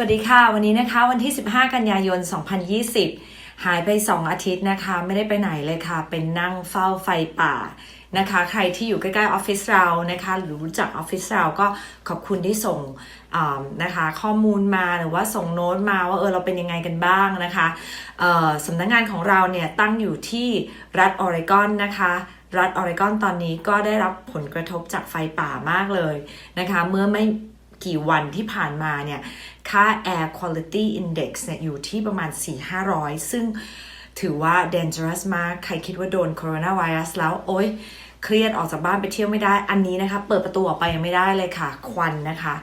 วัสดีค่ะ วันนี้นะคะวันที่ 15 กันยายน 2020 หายไป 2 อาทิตย์นะคะ ไม่ได้ไปไหนเลยค่ะ เป็นนั่งเฝ้าไฟป่านะคะ ใครที่อยู่ใกล้ๆออฟฟิศเรานะคะหรือรู้จักออฟฟิศเราก็ขอบคุณที่ส่งนะคะข้อมูลมาหรือว่าส่งโน้ตมาว่าเออเราเป็นยังไงกันบ้างนะคะสำนักงานของเราเนี่ยตั้งอยู่ที่รัฐออริกอนนะคะรัฐออริกอนตอนนี้ก็ได้รับผลกระทบจากไฟป่ามากเลยนะคะ เมื่อไม่ กี่วันที่ผ่านมาเนี่ย ค่า Air Quality Index เนี่ยอยู่ที่ประมาณ 4-500 ซึ่งถือว่า dangerous มาก ใครคิดว่าโดนโคโรนาไวรัสแล้ว โอ๊ย เครียดออกจากบ้านไปเที่ยวไม่ได้ อันนี้นะคะ เปิดประตูออกไปยังไม่ได้เลยค่ะ ควันนะคะ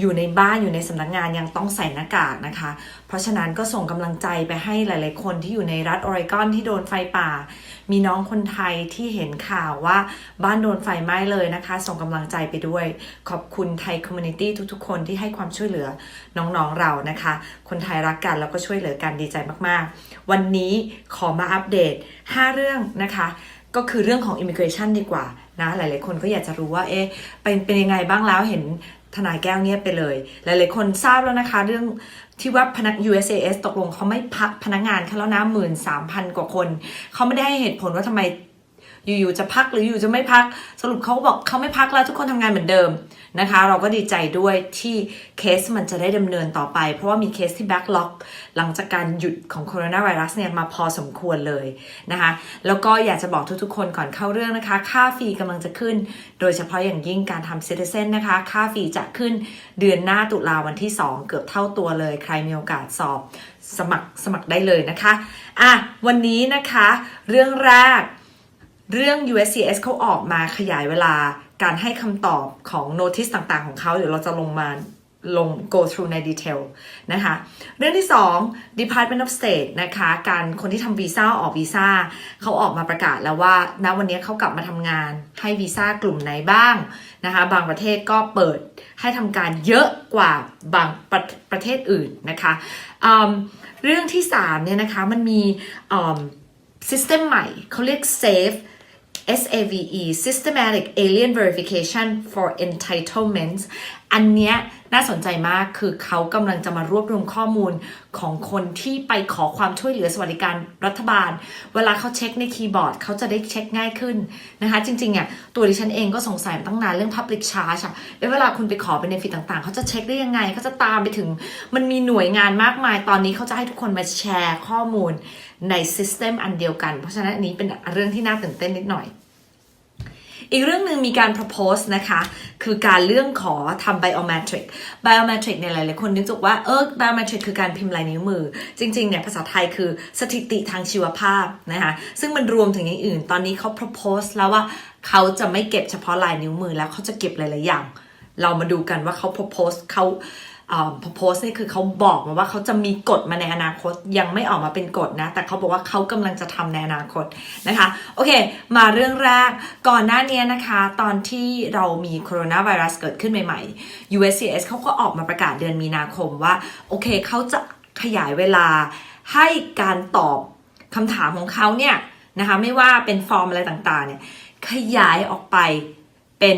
อยู่ในบ้านอยู่ในสำนักงานยังต้องใส่หน้ากากนะคะ เพราะฉะนั้นก็ส่งกำลังใจไปให้หลาย ๆ คนที่อยู่ในรัฐออริกอนที่โดนไฟป่า มีน้องคนไทยที่เห็นข่าวว่าบ้านโดนไฟไหม้เลยนะคะ ส่งกำลังใจไปด้วย ขอบคุณไทยคอมมูนิตี้ทุก ๆ คนที่ให้ความช่วยเหลือน้อง ๆ เรานะคะ คนไทยรักกันแล้วก็ช่วยเหลือกันดีใจมาก ๆ วันนี้ขอมาอัปเดต 5 เรื่องนะคะ ก็คือเรื่องของ immigration ดีกว่านะหลายๆ คนก็อยากจะรู้ว่าเอ๊ะเป็นเป็นยังไงบ้างแล้วเห็นทนายแก้วเงียบไปเลย หลายๆ คนทราบแล้วนะคะ เรื่องที่ว่าพนัก USAS ตกลงเขาไม่พักพนักงานเขาแล้วนะหมื่นสามพันกว่าคน เขาไม่ได้ให้เหตุผลว่าทำไมอยู่ๆจะพักหรืออยู่จะไม่พักสรุปเขาบอกเขาไม่พักแล้วทุกคนทำงานเหมือนเดิม นะคะ เราก็ดีใจด้วยที่เคสมันจะได้ดำเนินต่อไป เพราะว่ามีเคสที่แบ็กล็อกหลังจากการหยุดของโคโรนาไวรัสเนี่ยมาพอสมควรเลยนะคะ แล้วก็อยากจะบอกทุกๆคนก่อนเข้าเรื่องนะคะ ค่าฟรีกำลังจะขึ้น โดยเฉพาะอย่างยิ่งการทำ Citizen นะคะ ค่าฟรีจะขึ้นเดือนหน้าตุลาวันที่ 2 เกือบเท่าตัวเลย ใครมีโอกาสสอบสมัครสมัครได้เลยนะคะ อะ วันนี้นะคะ เรื่องแรก เรื่อง USCS เขาออกมาขยายเวลาการให้คำตอบของ notice ต่างๆ ของเขาเดี๋ยวเราจะลงมาลง go through ใน detail นะคะ เรื่องที่ 2 Department of State นะคะ การคนที่ทำวีซ่าออกวีซ่าเขาออกมาประกาศแล้วว่าณวันนี้เขากลับมาทำงานให้วีซ่ากลุ่มไหนบ้างนะคะ บางประเทศก็เปิดให้ทำการเยอะกว่าบางประประเทศอื่นนะคะอืมเรื่องที่3เนี่ยนะคะ มันมี system ใหม่เขาเรียก SAFE SAVE Systematic Alien Verification for Entitlements อันเนี้ยน่าสนใจมากคือเขากำลังจะมารวบรวมข้อมูลของคนที่ไปขอความช่วยเหลือสวัสดิการรัฐบาล เวลาเขาเช็คในคีย์บอร์ดเขาจะได้เช็คง่ายขึ้นนะคะ จริงๆอะตัวดิฉันเองก็สงสัยมาตั้งนานเรื่อง Public Charge อะเอ๊ะเวลาคุณไปขอ benefit ต่างๆ เขาจะเช็คได้ยังไงเขาจะตามไปถึง มันมีหน่วยงานมากมาย ตอนนี้เขาจะให้ทุกคนมาแชร์ข้อมูลใน system อันเดียวกัน เพราะฉะนั้นอันนี้เป็นเรื่องที่น่าตื่นเต้นนิดหน่อย อีกเรื่องหนึ่งมีการ propose นะคะ คือการเรื่องขอทำ biometric biometric เนี่ยหลายๆคนนึกจกว่าเออ biometric คือการพิมพ์ลายนิ้วมือ จริงๆเนี่ยภาษาไทยคือสถิติทางชีวภาพนะคะซึ่งมันรวมถึงอย่างอื่น ตอนนี้เขา propose แล้วว่าเขาจะไม่เก็บเฉพาะลายนิ้วมือแล้วเขาจะเก็บหลายๆอย่าง เรามาดูกันว่าเขา propose เขา โพสนี่คือเขาบอกมาว่าเขาจะมีกฎมาในอนาคตยังไม่ออกมาเป็นกฎนะ แต่เขาบอกว่าเขากำลังจะทำในอนาคตนะคะ โอเค มาเรื่องแรกก่อนหน้านี้นะคะ ตอนที่เรามีโคโรนาไวรัสเกิดขึ้นใหม่ๆ USCS เขาก็ออกมาประกาศเดือนมีนาคมว่า โอเคเขาจะขยายเวลาให้การตอบคำถามของเขาเนี่ยนะคะไม่ว่าเป็นฟอร์มอะไรต่างๆเนี่ยขยายออกไปเป็น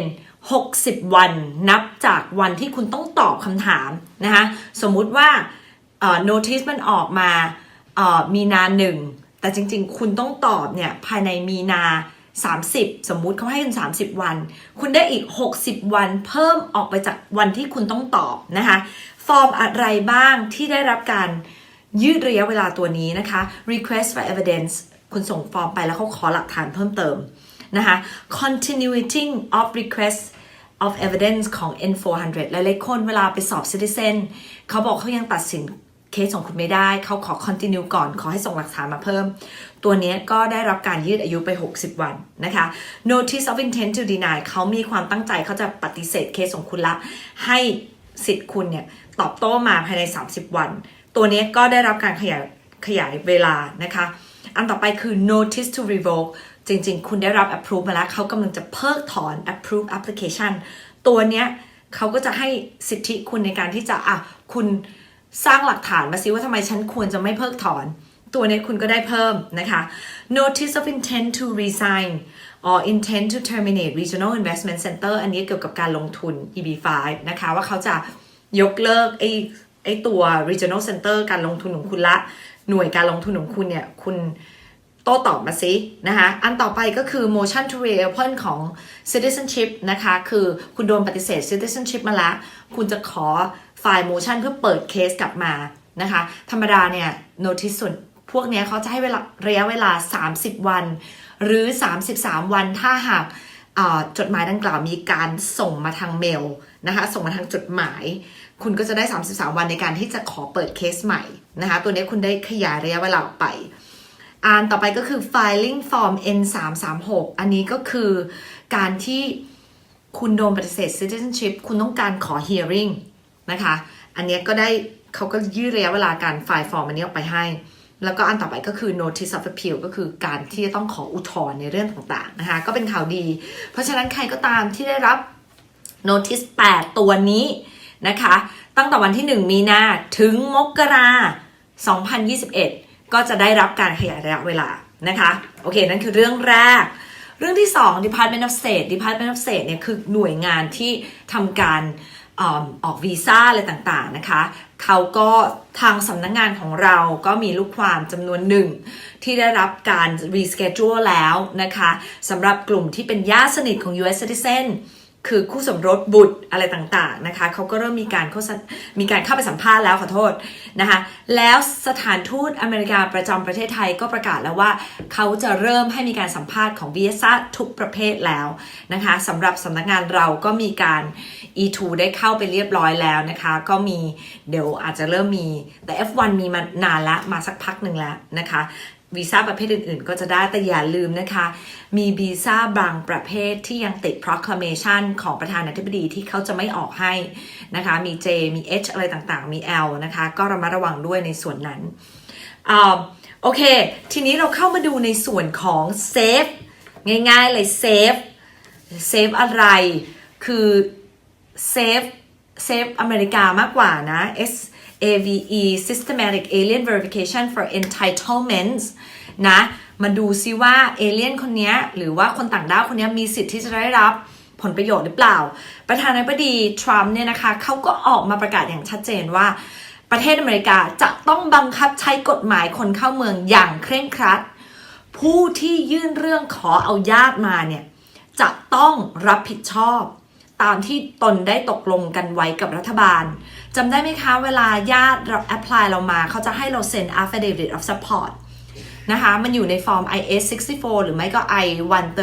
60 วันนับจากวันที่คุณต้องตอบคำถามนะคะสมมุติว่าเอ่อ notice มันออกมามีนาหนึ่งแต่จริงๆ คุณต้องตอบเนี่ยภายในมีนา 30 สมมุติเขาให้คุณ 30 วัน คุณได้อีก 60 วันเพิ่มออกไปจากวันที่คุณต้องตอบนะคะฟอร์มอะไรบ้างที่ได้รับการยืดระยะเวลาตัวนี้นะคะ request for evidence คุณส่งฟอร์มไปแล้วเขาขอหลักฐานเพิ่มเติมนะคะ continuing of request of evidence ของ N400 หลายๆคนเวลาไปสอบ citizen เขาบอกเขายังตัดสินเคสของคุณไม่ได้ เขาขอ continue ก่อน ขอให้ส่งหลักฐานมาเพิ่ม ตัวนี้ก็ได้รับการยืดอายุไป 60 วันนะคะ notice of intent to deny เขามีความตั้งใจเขาจะปฏิเสธเคสของคุณละ ให้สิทธิ์คุณเนี่ยตอบโต้มาภายใน 30 วัน ตัวนี้ก็ได้รับการขยายขยายเวลานะคะ อันต่อไปคือ notice to revoke จริง ๆ คุณได้รับ approve มาแล้วเขากำลังจะเพิกถอน approve application ตัวเนี้ยเขาก็จะให้สิทธิคุณในการที่จะอะคุณสร้างหลักฐานมาซิว่าทำไมฉันควรจะไม่เพิกถอน ตัวนี้คุณก็ได้เพิ่มนะคะ notice of intent to resign or intent to terminate regional investment center อันนี้เกี่ยวกับการลงทุน EB5 นะคะว่าเขาจะยกเลิกไอ้ไอ้ตัว regional center การลงทุนของคุณละ หน่วยการลงทุนของคุณเนี่ย คุณ โต้ตอบมาสินะคะอันต่อไปก็คือ motion to reopen ของ citizenship นะคะ คือคุณโดนปฏิเสธ citizenship มาแล้วคุณจะขอไฟล์ motion เพื่อเปิดเคสกลับมานะคะ ธรรมดาเนี่ย notice ส่วนพวกเนี้ยเขาจะให้เวลาระยะเวลา 30 วัน หรือ 33 วันถ้าหากจดหมายดังกล่าวมีการส่งมาทางเมลนะคะ ส่งมาทางจดหมาย คุณก็จะได้ 33 วันในการที่จะขอเปิดเคสใหม่นะคะ ตัวนี้คุณได้ขยายระยะเวลาออกไป อันต่อไปก็คือ filing form N336 อันนี้ก็คือการที่คุณโดนปฏิเสธ citizenship คุณต้องการขอ hearing นะคะ อันนี้ก็ได้เขาก็ยืดระยะเวลาการไฟล์ฟอร์มอันนี้ออกไปให้ แล้วก็อันต่อไปก็คือ notice of appeal ก็คือการที่จะต้องขออุทธรณ์ในเรื่องต่างๆนะคะ ก็เป็นข่าวดี เพราะฉะนั้นใครก็ตามที่ได้รับ notice 8 ตัวนี้นะคะ ตั้งแต่วันที่ 1 มีนาถึงมกรา2021 ก็จะได้รับการขยายระยะเวลานะคะโอเค นั่นคือเรื่องแรก เรื่องที่ 2 Department of State Department of State เนี่ยคือหน่วยงานที่ทำการออกวีซ่าอะไรต่างๆนะคะ เขาก็ทางสำนักงงานของเราก็มีลูกความจำนวนหนึ่ง ที่ได้รับการ reschedule แล้วนะคะสำหรับกลุ่มที่เป็นญาติสนิทของ US citizen คือคู่สมรสบุตรอะไรต่างๆนะคะเขาก็เริ่มมีการโฆษมีการเข้าไปสัมภาษณ์แล้วขอโทษนะคะแล้วสถานทูตอเมริกาประจำประเทศไทยก็ประกาศแล้วว่าเขาจะเริ่มให้มีการสัมภาษณ์ของวีซ่าทุกประเภทแล้วนะคะสำหรับสำนักงานเราก็มีการ E2 ได้เข้าไปเรียบร้อยแล้วนะคะ ก็มีเดี๋ยวอาจจะเริ่มมีแต่ F1 มีมานานละมาสักพักหนึ่งแล้วนะคะ วีซ่าประเภทอื่นๆ ก็จะได้แต่อย่าลืมนะคะ มีวีซ่าบางประเภทที่ยังติด proclamation ของประธานาธิบดีที่เขาจะไม่ออกให้นะคะ มี J มี H อะไรต่างๆ มี L นะคะ ก็ระมัดระวังด้วยในส่วนนั้นอ่าโอเค ทีนี้เราเข้ามาดูในส่วนของ Safe ง่ายๆเลย Safe Safe อะไร คือ Safe Safe อเมริกามากกว่านะ S AVE Systematic Alien Verification for Entitlements นะมาดูซิว่าเอเลี่ยนคนนี้หรือว่าคนต่างด้าวคนนี้มีสิทธิ์ที่จะได้รับผลประโยชน์หรือเปล่า ประธานาธิบดีทรัมป์เนี่ยนะคะเขาก็ออกมาประกาศอย่างชัดเจนว่า ประเทศอเมริกาจะต้องบังคับใช้กฎหมายคนเข้าเมืองอย่างเคร่งครัด ผู้ที่ยื่นเรื่องขอเอาญาติมาเนี่ยจะต้องรับผิดชอบ ตามที่ตนได้ตกลงกันไว้กับรัฐบาล จำได้ไหมคะ เวลาญาติเราแอพพลายเรามา เขาจะให้เราเซ็น affidavit of support นะคะ มันอยู่ในฟอร์ม IS 64 หรือไม่ก็ I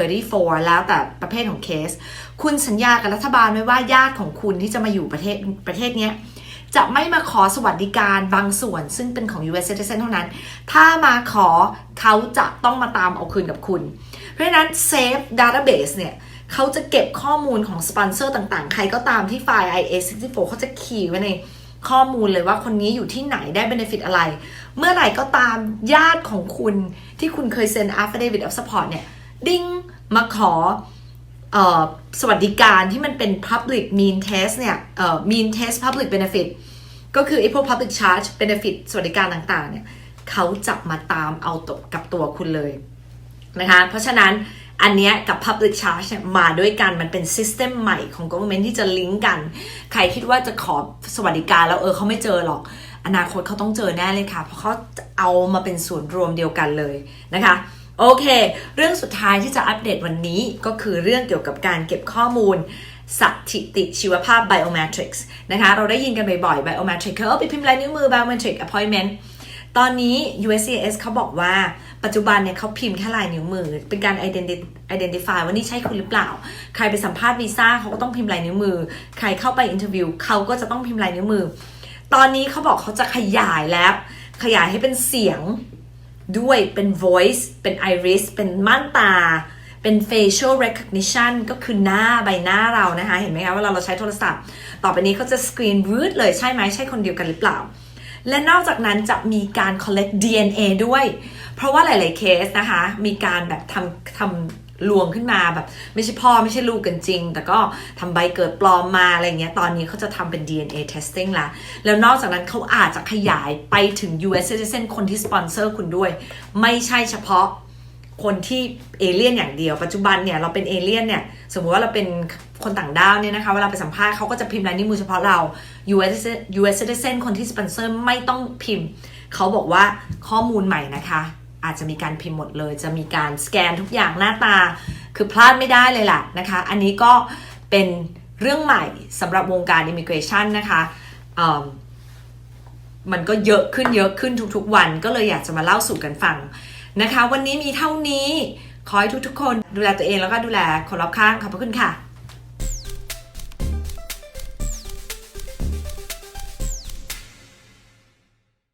134 แล้วแต่ประเภทของเคส คุณสัญญากับรัฐบาลไว้ว่าญาติของคุณที่จะมาอยู่ประเทศประเทศเนี้ยจะไม่มาขอสวัสดิการบางส่วนซึ่งเป็นของ US citizen เท่านั้น ถ้ามาขอเขาจะต้องมาตามเอาคืนกับคุณ เพราะฉะนั้น Safe Database เนี่ย เขาจะเก็บข้อมูลของสปอนเซอร์ต่างๆ ใครก็ตามที่ไฟล์ IA64 เขาจะขีไว้ในข้อมูลเลยว่าคนนี้อยู่ที่ไหนได้ benefit อะไร เมื่อไหร่ก็ตามญาติของคุณที่คุณเคยเซ็น affidavit of support เนี่ย ดิ้งมาขอออสวัสดิการที่มันเป็น public mean test เนี่ยเอ่อ mean test public benefit ก็คือไอ้พวก public charge benefit สวัสดิการต่างๆ เนี่ยเขาจะมาตามเอาตกกับตัวคุณเลยนะคะ เพราะฉะนั้น อันนี้กับ Public Charge เนี่ยมาด้วยกันมันเป็น System ใหม่ของ Government ที่จะลิงก์กัน ใครคิดว่าจะขอสวัสดิการแล้วเออเขาไม่เจอหรอก อนาคตเขาต้องเจอแน่เลยค่ะ เพราะเขาเอามาเป็นส่วนรวมเดียวกันเลยนะคะโอเค เรื่องสุดท้ายที่จะอัปเดตวันนี้ก็คือเรื่องเกี่ยวกับการเก็บข้อมูลสถิติชีวภาพ biometrics นะคะ เราได้ยินกันบ่อยๆ biometric คือเอาไปพิมพ์ลายนิ้วมือ biometric appointment ตอนนี้ USCIS เขาบอกว่าปัจจุบันเนี่ยเขาพิมพ์แค่ลายนิ้วมือ เป็นการ identi- identify ว่านี่ใช่คุณหรือเปล่า ใครไปสัมภาษณ์วีซ่าเขาก็ต้องพิมพ์ลายนิ้วมือ ใครเข้าไปอินเทอร์วิวเขาก็จะต้องพิมพ์ลายนิ้วมือ ตอนนี้เขาบอกเขาจะขยายแล้ว ขยายให้เป็นเสียงด้วยเป็น voice เป็น iris เป็นม่านตา เป็น facial recognition ก็คือหน้าใบหน้าเรานะคะ เห็นไหมคะเวลาเราใช้โทรศัพท์ ต่อไปนี้เขาจะ screen root เลยใช่ไหมใช่คนเดียวกันหรือเปล่า และนอกจากนั้นจะมีการ collect DNA ด้วย เพราะว่าหลาย ๆ เคสนะคะ มีการแบบทำทำลวงขึ้นมาแบบ ไม่ใช่พ่อไม่ใช่ลูกกันจริง แต่ก็ทำใบเกิดปลอมมาอะไรเงี้ย ตอนนี้เขาจะทำเป็น DNA testing ละ แล้วนอกจากนั้นเขาอาจจะขยายไปถึง US citizen คนที่สปอนเซอร์คุณด้วย ไม่ใช่เฉพาะคนที่เอเลี่ยนอย่างเดียว ปัจจุบันเนี่ยเราเป็นเอเลี่ยนเนี่ย สมมติว่าเราเป็น คนต่างด้าวเนี่ยนะคะเวลาไปสัมภาษณ์เขาก็จะพิมพ์ลายนิ้วมือเฉพาะเรา US US citizen คนที่สปอนเซอร์ไม่ต้องพิมพ์ เขาบอกว่าข้อมูลใหม่นะคะ อาจจะมีการพิมพ์หมดเลย จะมีการสแกนทุกอย่างหน้าตา คือพลาดไม่ได้เลยล่ะนะคะ อันนี้ก็เป็นเรื่องใหม่สำหรับวงการ Immigration นะคะมันก็เยอะขึ้นเยอะขึ้นทุกๆวัน ก็เลยอยากจะมาเล่าสู่กันฟังนะคะ วันนี้มีเท่านี้ขอให้ทุกๆคนดูแลตัวเองแล้วก็ดูแลคนรอบข้างขอบพระคุณค่ะ